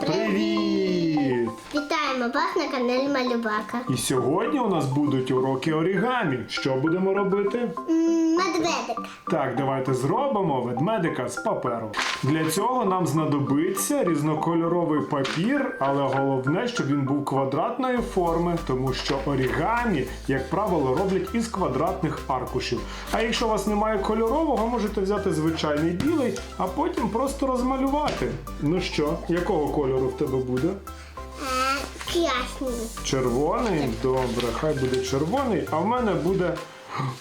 Привіт! Вітаємо вас на каналі Малюбака. І сьогодні у нас будуть уроки орігамі. Що будемо робити? М, Медведик. Так, давайте зробимо ведмедика з паперу. Для цього нам знадобиться різнокольоровий папір, але головне, щоб він був квадратної форми, тому що орігамі, як правило, роблять із квадратних аркушів. А якщо у вас немає кольорового, можете взяти звичайний білий, а потім просто розмалювати. Ну що, якого кольору в тебе буде? Е, Красний. Червоний? Добре, хай буде червоний, а в мене буде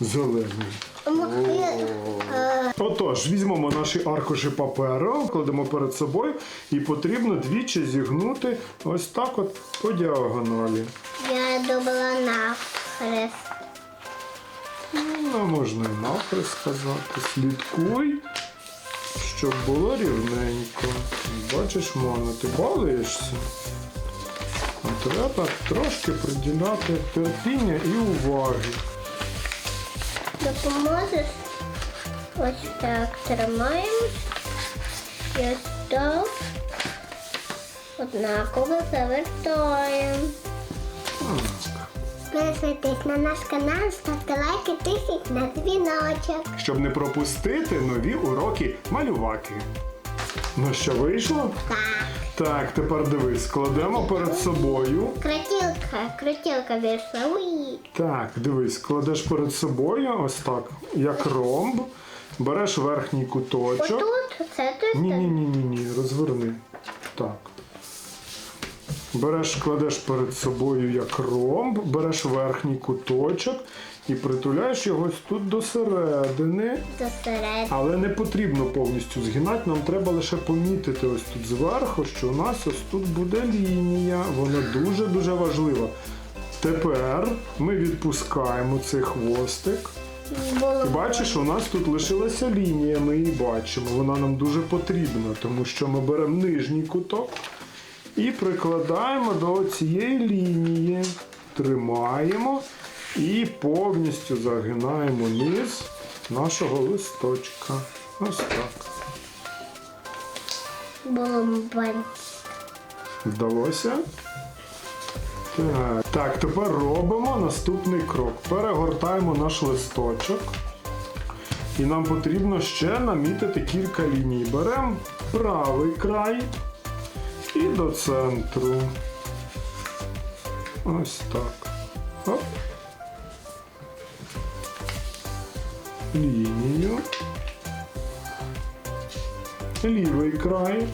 зелений. Отож, візьмемо наші аркуші паперу, кладемо перед собою і потрібно двічі зігнути ось так от по діагоналі. Я добила нахрест. Ну, можна і навхрест сказати. Слідкуй, щоб було рівненько. Бачиш, Мона, ти балуєшся. А треба трошки приділяти терпіння і уваги. Допоможеш? Ось так тримаємо. І ось так. Однаково завертаємо. Підписуйтесь на наш канал, ставте лайки, тисніть на дзвіночок. щоб не пропустити нові уроки малюваки. Ну що вийшло? Так. Так, тепер дивись, кладемо перед собою. Крутілка, крутілка вийшла. Так, дивись, кладеш перед собою ось так, як ромб. Береш верхній куточок. Отут, це тут. Ні, ні, ні, ні, ні, розверни. Так. Береш, кладеш перед собою як ромб, береш верхній куточок і притуляєш його ось тут до середини. Зосередь. Але не потрібно повністю згинати, нам треба лише помітити ось тут зверху, що у нас ось тут буде лінія. Вона дуже-дуже важлива. Тепер ми відпускаємо цей хвостик. І бачиш, у нас тут лишилася лінія, ми її бачимо. Вона нам дуже потрібна, тому що ми беремо нижній куток і прикладаємо до цієї лінії, тримаємо і повністю загинаємо низ нашого листочка. Ось так. було. Вдалося? Так. тепер робимо наступний крок. Перегортаємо наш листочок. І нам потрібно ще намітити кілька ліній. Беремо правий край і до центру. Ось так. Оп. Лінію. Лівий край.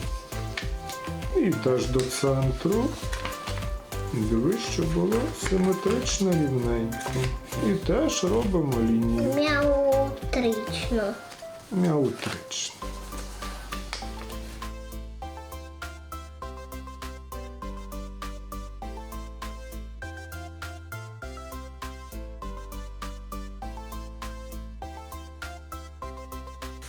І теж до центру. Дивись, щоб було симетрично рівненько. І теж робимо лінію Мяутрично. мяутрично.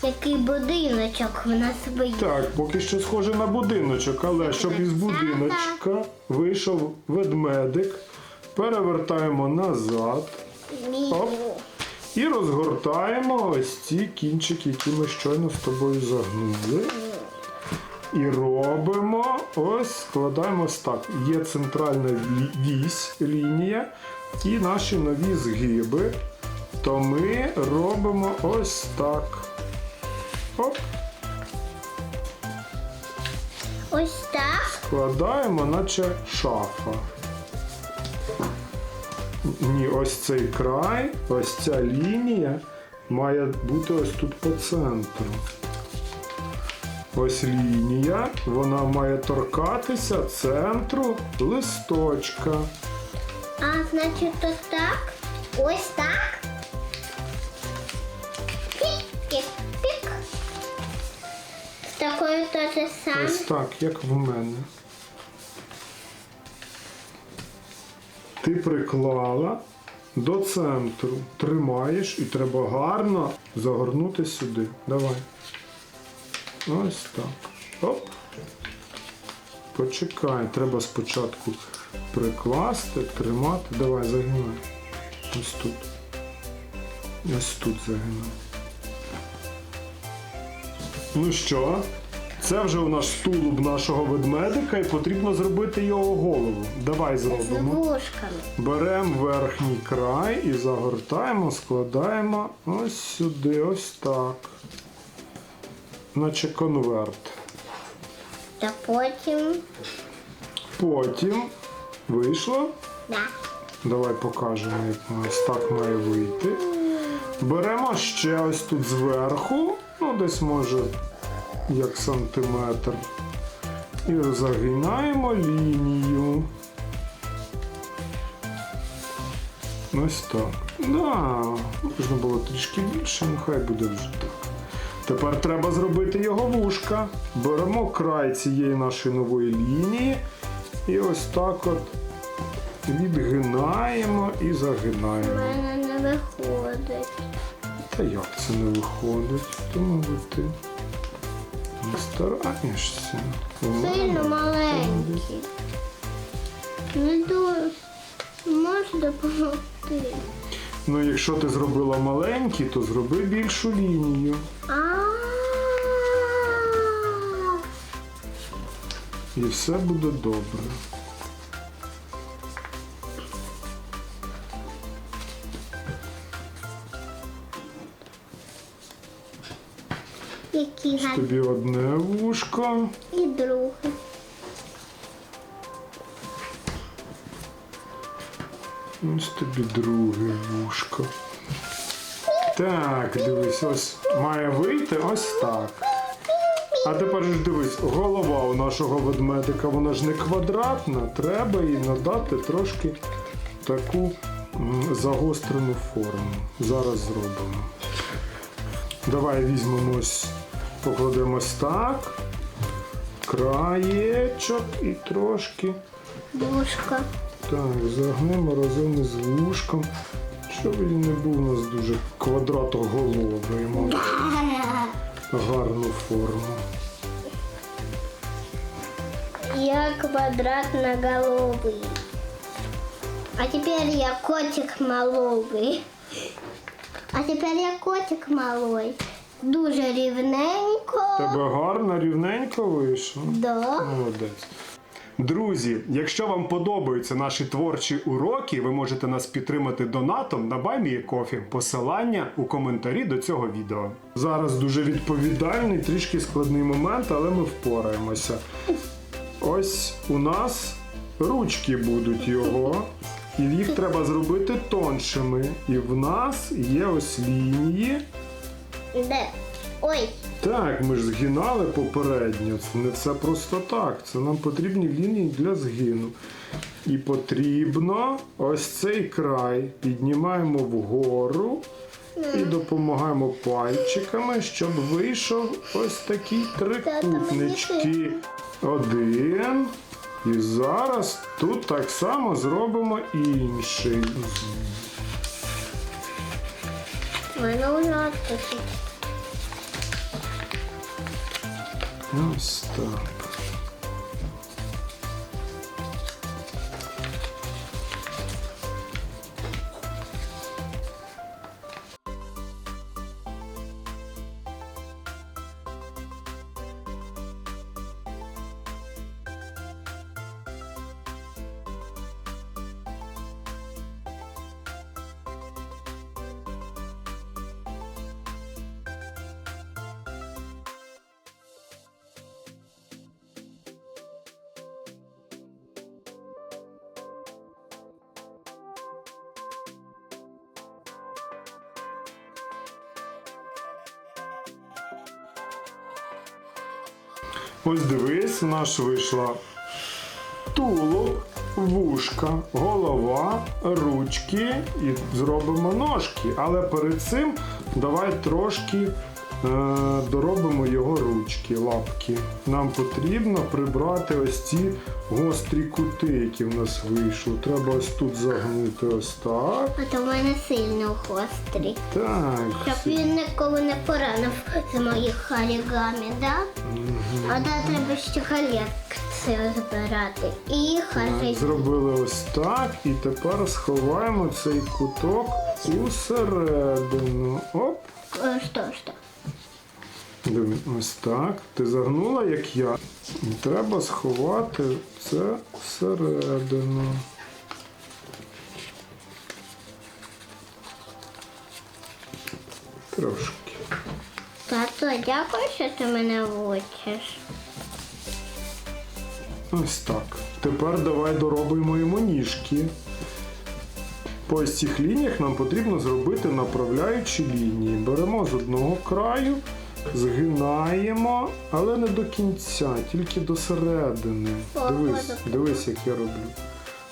Який будиночок в нас вийде. Так, поки що схоже на будиночок, але щоб із будиночка вийшов ведмедик, перевертаємо назад Оп. і розгортаємо ось ці кінчики, які ми щойно з тобою загнули. І робимо ось, складаємо ось так. Є центральна вісь, лінія і наші нові згиби. То ми робимо ось так. Оп. Ось так. Складаємо, наче шафа. Ні, ось цей край, ось ця лінія має бути ось тут по центру. Ось лінія, вона має торкатися центру листочка. А значить ось так. Ось так. То же саме. Ось так, як в мене. Ти приклала до центру, тримаєш і треба гарно загорнути сюди. Давай. Ось так. Оп. Почекай, треба спочатку прикласти, тримати. Давай, загинай. Ось тут. Ось тут загинай. Ну що, Це вже у нас тулуб нашого ведмедика і потрібно зробити його голову. Давай зробимо. Беремо верхній край і загортаємо, складаємо ось сюди, ось так. Наче конверт. Та потім. Потім вийшло. Да. Давай покажемо, як ось так має вийти. Беремо ще ось тут зверху, ну десь може як сантиметр. І загинаємо лінію. Ось так. Да, можна було трішки більше, нехай буде вже так. Тепер треба зробити його вушка. Беремо край цієї нашої нової лінії і ось так от відгинаємо і загинаємо. У мене не виходить. Та як це не виходить? То, мабуть, ти стараєшся. Сильно маленький. Не дуже. Можеш допомогти. Ну, якщо ти зробила маленький, то зроби більшу лінію. А. І все буде добре. Які гарні. Тобі одне вушко. І друге. Ось тобі друге вушко. Так, дивись, ось має вийти ось так. А тепер ж дивись, голова у нашого ведмедика, вона ж не квадратна, треба їй надати трошки таку загострену форму. Зараз зробимо. Давай візьмемо ось, покладемо ось так. Краєчок і трошки. Дужка. Так, загнемо разом із вушком, щоб він не був у нас дуже квадратоголовий, мав гарну форму. Я квадратноголовый. А теперь я котик маловий. А тепер я котик малой. Дуже рівненько. Тебе гарно, рівненько вийшло. Да. Молодець. Друзі, якщо вам подобаються наші творчі уроки, ви можете нас підтримати донатом на BuyMeACoffee. Посилання у коментарі до цього відео. Зараз дуже відповідальний, трішки складний момент, але ми впораємося. Ось у нас ручки будуть його, і їх треба зробити тоншими. І в нас є ось лінії. Де? Ой, Так, ми ж згинали попередньо. Це не все просто так. Це нам потрібні лінії для згину. І потрібно ось цей край піднімаємо вгору і допомагаємо пальчиками, щоб вийшов ось такі трикутнички. Один. І зараз тут так само зробимо інший. в мене вже Ось так. Ось дивись, у нас вийшла тулуб, вушка, голова, ручки і зробимо ножки. Але перед цим давай трошки доробимо його ручки, лапки. Нам потрібно прибрати ось ці гострі кути, які в нас вийшли. Треба ось тут загнути ось так. А то в мене сильно гострий. Так. Щоб він ніколи не поранив з моїх орігамі, да? А да, треба ще колекцію збирати. І Так. Зробили ось так, і тепер сховаємо цей куток усередину. Оп. Е, Що, що? Диви, ось так. Ти загнула, як я. Треба сховати це всередину. Трошки. Тато, дякую, що ти мене вчиш. Ось так. Тепер давай доробимо йому ніжки. По ось цих лініях нам потрібно зробити направляючі лінії. Беремо з одного краю, згинаємо, але не до кінця, тільки до середини. Дивись, дивись, як я роблю.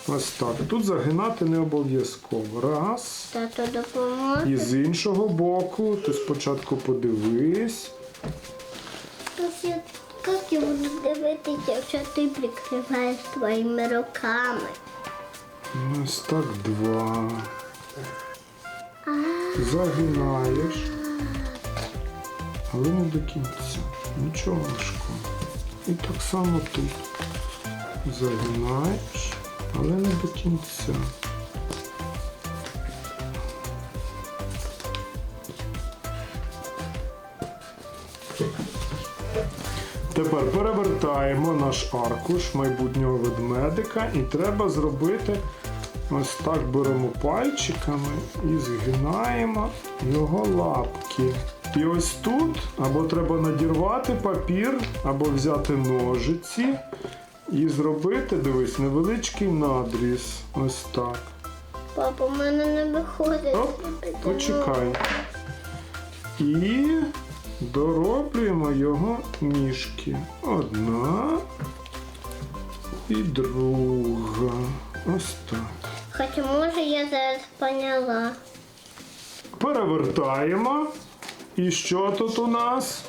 Ось так. Тут загинати не обов'язково. Раз. Тато допоможе. І з іншого боку, ти спочатку подивись. Як я буду дивитися, якщо ти прикриваєш твоїми руками? Ось так два. Загинаєш. Але не до кінця. Нічого важкого. І так само тут. Загинаєш, але не до кінця. Тепер перевертаємо наш аркуш майбутнього ведмедика і треба зробити ось так беремо пальчиками і згинаємо його лапки. І ось тут або треба надірвати папір, або взяти ножиці і зробити, дивись, невеличкий надріз. Ось так. Папа, у мене не виходить. Оп, почекай. І дороблюємо його ніжки. Одна і друга. Ось так. Хоча може я зараз поняла. Перевертаємо. І що тут у нас?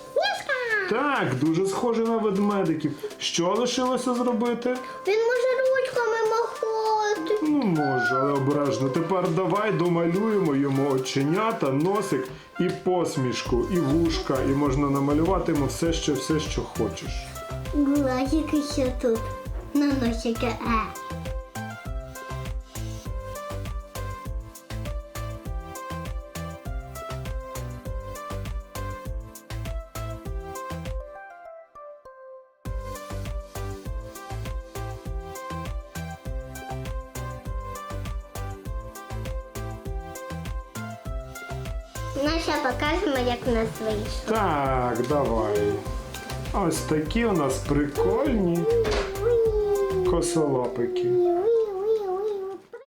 Так, дуже схоже на ведмедиків. Що лишилося зробити? Він може ручками махати. Ну, може, але обережно. Тепер давай домалюємо йому оченята, носик і посмішку, і вушка, і можна намалювати йому все, що все, що хочеш. Глазики ще тут. На носики е. Ну, ще покажемо, як у нас вийшло. Так, давай. Ось такі у нас прикольні косолапики.